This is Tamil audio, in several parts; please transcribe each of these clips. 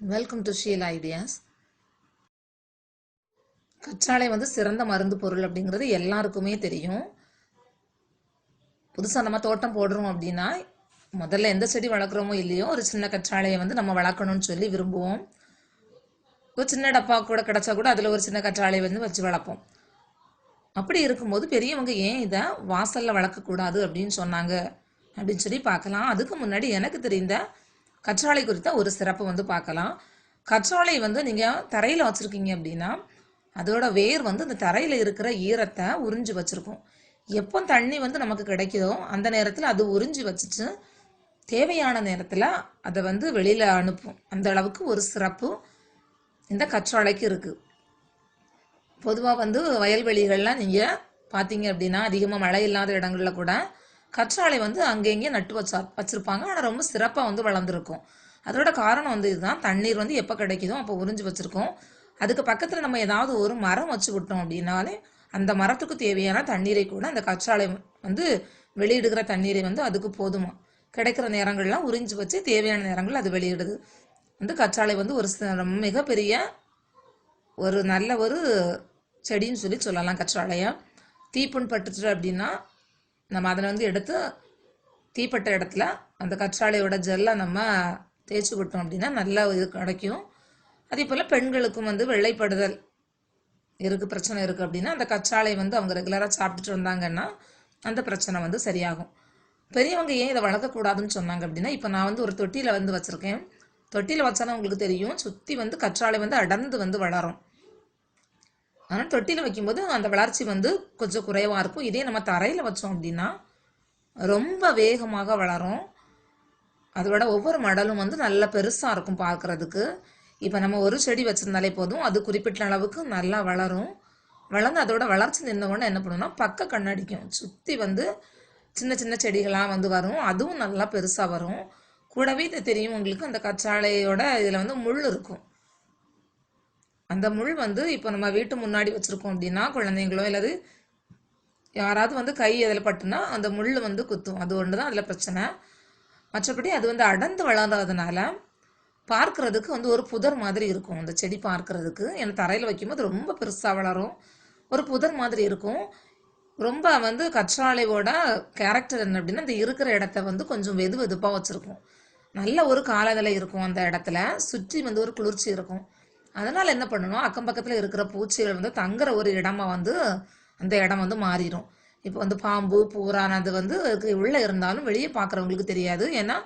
வெல்கம் டு ஷீல் ஐடியாஸ் கற்றாழை வந்து சிறந்த மருந்து பொருள் அப்படிங்கிறது எல்லாருக்குமே தெரியும். புதுசாக நம்ம தோட்டம் போடுறோம் அப்படின்னா முதல்ல எந்த செடி வளர்க்குறோமோ இல்லையோ ஒரு சின்ன கற்றாழையை வந்து நம்ம வளர்க்கணும்னு சொல்லி விரும்புவோம். ஒரு சின்ன டப்பா கூட கிடச்சா கூட அதில் ஒரு சின்ன கற்றாழை வந்து வச்சு வளர்ப்போம். அப்படி இருக்கும்போது பெரியவங்க ஏன் இதை வாசலில் வளர்க்கக்கூடாது அப்படின்னு சொன்னாங்க அப்படின்னு சொல்லி பார்க்கலாம். அதுக்கு முன்னாடி எனக்கு தெரிந்த கற்றாழை குறித்த ஒரு சிறப்பு வந்து பார்க்கலாம். கற்றாழை வந்து நீங்கள் தரையில் வச்சுருக்கீங்க அப்படின்னா அதோட வேர் வந்து அந்த தரையில் இருக்கிற ஈரத்தை உறிஞ்சி வச்சுருக்கும். எப்போ தண்ணி வந்து நமக்கு கிடைக்குதோ அந்த நேரத்தில் அது உறிஞ்சி வச்சுட்டு தேவையான நேரத்தில் அதை வந்து வெளியில் அனுப்பும். அந்த அளவுக்கு ஒரு சிறப்பு இந்த கற்றாழைக்கு இருக்குது பொதுவாக வந்து வயல்வெளிகள்லாம் நீங்கள் பார்த்தீங்க அப்படின்னா அதிகமாக மழை இல்லாத இடங்களில் கூட கற்றாழை வந்து அங்கங்கே நட்டு வச்சா வச்சுருப்பாங்க. ஆனால் ரொம்ப சிறப்பாக வந்து வளர்ந்துருக்கும். அதோட காரணம் வந்து இதுதான். தண்ணீர் வந்து எப்போ கிடைக்குதோ அப்போ உறிஞ்சி வச்சுருக்கோம். அதுக்கு பக்கத்தில் நம்ம ஏதாவது ஒரு மரம் வச்சு விட்டோம் அப்படின்னாலே அந்த மரத்துக்கு தேவையான தண்ணீரை கூட அந்த கற்றாழை வந்து வெளியிடுகிற தண்ணீரை வந்து அதுக்கு போதுமா? கிடைக்கிற நேரங்கள்லாம் உறிஞ்சி வச்சு தேவையான நேரங்கள் அது வெளியிடுது. வந்து கற்றாழை வந்து ஒரு ச- மிகப்பெரிய ஒரு நல்ல ஒரு செடின்னு சொல்லி சொல்லலாம் கற்றாழையை. தீப்புண் பட்டுச்சு அப்படின்னா நம்ம அதை வந்து எடுத்து தீப்பட்ட இடத்துல அந்த கற்றாழையோட ஜெல்லை நம்ம தேய்ச்சி விட்டோம் அப்படின்னா நல்லா இது கிடைக்கும். அதே போல் பெண்களுக்கும் வந்து வெள்ளைப்படுதல் இருக்குது பிரச்சனை இருக்குது அப்படின்னா அந்த கற்றாழை வந்து அவங்க ரெகுலராக சாப்பிட்டுட்டு வந்தாங்கன்னா அந்த பிரச்சனை வந்து சரியாகும். பெரியவங்க ஏன் இதை வளர்க்கக்கூடாதுன்னு சொன்னாங்க அப்படின்னா இப்போ நான் வந்து ஒரு தொட்டியில் வந்து வச்சுருக்கேன். தொட்டியில் வச்சாலும் உங்களுக்கு தெரியும் சுற்றி வந்து கற்றாழை வந்து அடர்ந்து வந்து வளரும். ஆனால் தொட்டியில் வைக்கும்போது அந்த வளர்ச்சி வந்து கொஞ்சம் குறைவாக இருக்கும். இதே நம்ம தரையில் வச்சோம் அப்படின்னா ரொம்ப வேகமாக வளரும். அதோட ஒவ்வொரு மடலும் வந்து நல்ல பெருசாக இருக்கும் பார்க்குறதுக்கு. இப்போ நம்ம ஒரு செடி வச்சுருந்தாலே போதும் அது குறிப்பிட்ட அளவுக்கு நல்லா வளரும். வளர்ந்து அதோட வளர்ச்சி நின்றவொடனே என்ன பண்ணுன்னா பக்க கண்ணடிக்கும் சுற்றி வந்து சின்ன சின்ன செடிகளாக வந்து வரும். அதுவும் நல்லா பெருசாக வரும். கூடவே இது தெரியும் உங்களுக்கு அந்த கச்சாலையோட இதில் வந்து முள் இருக்கும். அந்த முள் வந்து இப்போ நம்ம வீட்டு முன்னாடி வச்சுருக்கோம் அப்படின்னா குழந்தைங்களோ இல்லாது யாராவது வந்து கை அதில் பட்டுனா அந்த முள் வந்து குத்தும். அது ஒன்று தான் அதில் பிரச்சனை. மற்றபடி அது வந்து அடர்ந்து வளர்ந்ததுனால பார்க்கறதுக்கு வந்து ஒரு புதர் மாதிரி இருக்கும். அந்த செடி பார்க்கறதுக்கு. ஏன்னா தரையில் வைக்கும்போது ரொம்ப பெருசாக வளரும். ஒரு புதர் மாதிரி இருக்கும். ரொம்ப வந்து கற்றாழையோட கேரக்டர் என்ன அப்படின்னா இந்த இருக்கிற இடத்த வந்து கொஞ்சம் வெது வெதுப்பாக வச்சுருக்கும். நல்ல ஒரு காலநிலை இருக்கும் அந்த இடத்துல. சுற்றி வந்து ஒரு குளிர்ச்சி இருக்கும். அதனால் என்ன பண்ணணும்? அக்கம் பக்கத்தில் இருக்கிற பூச்சிகள் வந்து தங்குற ஒரு இடமா வந்து அந்த இடம் வந்து மாறிடும். இப்போ வந்து பாம்பு பூரான் அது வந்து உள்ளே இருந்தாலும் வெளியே பார்க்குறவங்களுக்கு தெரியாது. ஏன்னா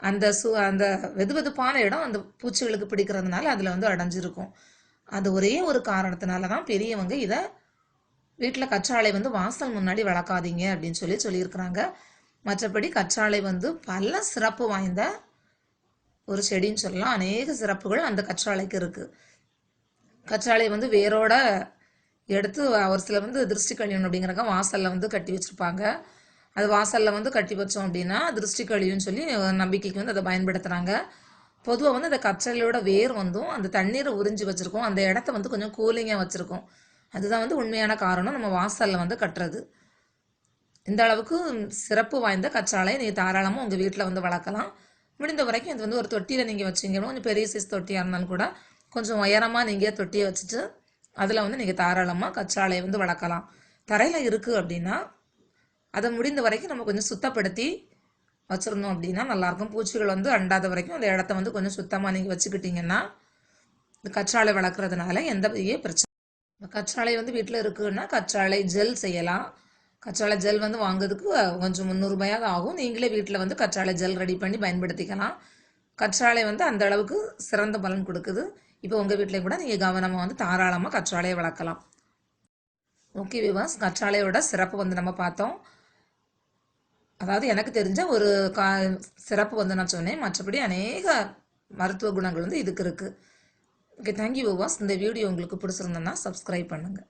அந்த சு அந்த வெது வெதுப்பான இடம் அந்த பூச்சிகளுக்கு பிடிக்கிறதுனால அதில் வந்து அடைஞ்சிருக்கும். அது ஒரே ஒரு காரணத்தினால தான் பெரியவங்க இதை வீட்டில் கற்றாழை வந்து வாசல் முன்னாடி வளர்க்காதீங்க அப்படின்னு சொல்லி சொல்லியிருக்கிறாங்க. மற்றபடி கற்றாழை வந்து பல சிறப்பு வாய்ந்த ஒரு செடின்னு சொல்லலாம். அநேக சிறப்புகள் அந்த கற்றாழைக்கு இருக்குது கற்றாழை வந்து வேரோட எடுத்து ஒரு சில வந்து திருஷ்டி கழியணும் அப்படிங்கிறக்க வாசலில் வந்து கட்டி வச்சுருப்பாங்க. அது வாசலில் வந்து கட்டி வச்சோம் அப்படின்னா திருஷ்டி கழியும்னு சொல்லி நம்பிக்கைக்கு வந்து அதை பயன்படுத்துகிறாங்க பொதுவாக வந்து அந்த கற்றாழையோட வேர் வந்தும் அந்த தண்ணீரை உறிஞ்சி வச்சுருக்கோம். அந்த இடத்த வந்து கொஞ்சம் கூலிங்காக வச்சுருக்கோம். அதுதான் வந்து உண்மையான காரணம் நம்ம வாசலில் வந்து கட்டுறது. இந்த அளவுக்கு சிறப்பு வாய்ந்த கற்றாழையை நீங்கள் தாராளமாக உங்கள் வீட்டில் வந்து வளர்க்கலாம். முடிந்த வரைக்கும் இது வந்து ஒரு தொட்டியில் நீங்கள் வச்சிங்கன்னா கொஞ்சம் பெரிய சைஸ் தொட்டியாக இருந்தாலும் கூட கொஞ்சம் உயரமாக நீங்கள் தொட்டியை வச்சுட்டு அதில் வந்து நீங்கள் தாராளமாக கற்றாழையை வந்து வளர்க்கலாம். தரையில் இருக்குது அப்படின்னா அதை முடிந்த வரைக்கும் நம்ம கொஞ்சம் சுத்தப்படுத்தி வச்சுருந்தோம் அப்படின்னா நல்லாயிருக்கும். பூச்சிகள் வந்து அண்டாத வரைக்கும் அந்த இடத்த வந்து கொஞ்சம் சுத்தமாக நீங்கள் வச்சுக்கிட்டிங்கன்னா இந்த கற்றாழை வளர்க்குறதுனால எந்த பிரச்சனை கற்றாழை வந்து வீட்டில் இருக்குன்னா கற்றாழை ஜெல் செய்யலாம். கற்றாழை ஜெல் வந்து வாங்குறதுக்கு கொஞ்சம் முந்நூறுபாயாவது ஆகும். நீங்களே வீட்டில் வந்து கற்றாழை ஜெல் ரெடி பண்ணி பயன்படுத்திக்கலாம். கற்றாழை வந்து அந்த அளவுக்கு சிறந்த பலன் கொடுக்குது. இப்போ உங்கள் வீட்டில் கூட நீங்கள் கவனமாக வந்து தாராளமாக கற்றாழையை வளர்க்கலாம். ஓகே விவாஸ் கற்றாழையோட சிறப்பு வந்து நம்ம பார்த்தோம். அதாவது எனக்கு தெரிஞ்ச ஒரு கா சிறப்பு வந்து நான் சொன்னேன். மற்றபடி அநேக மருத்துவ குணங்கள் வந்து இதுக்கு இருக்குது ஓகே தேங்க்யூ விவாஸ் இந்த வீடியோ உங்களுக்கு பிடிச்சிருந்தேன்னா சப்ஸ்கிரைப் பண்ணுங்கள்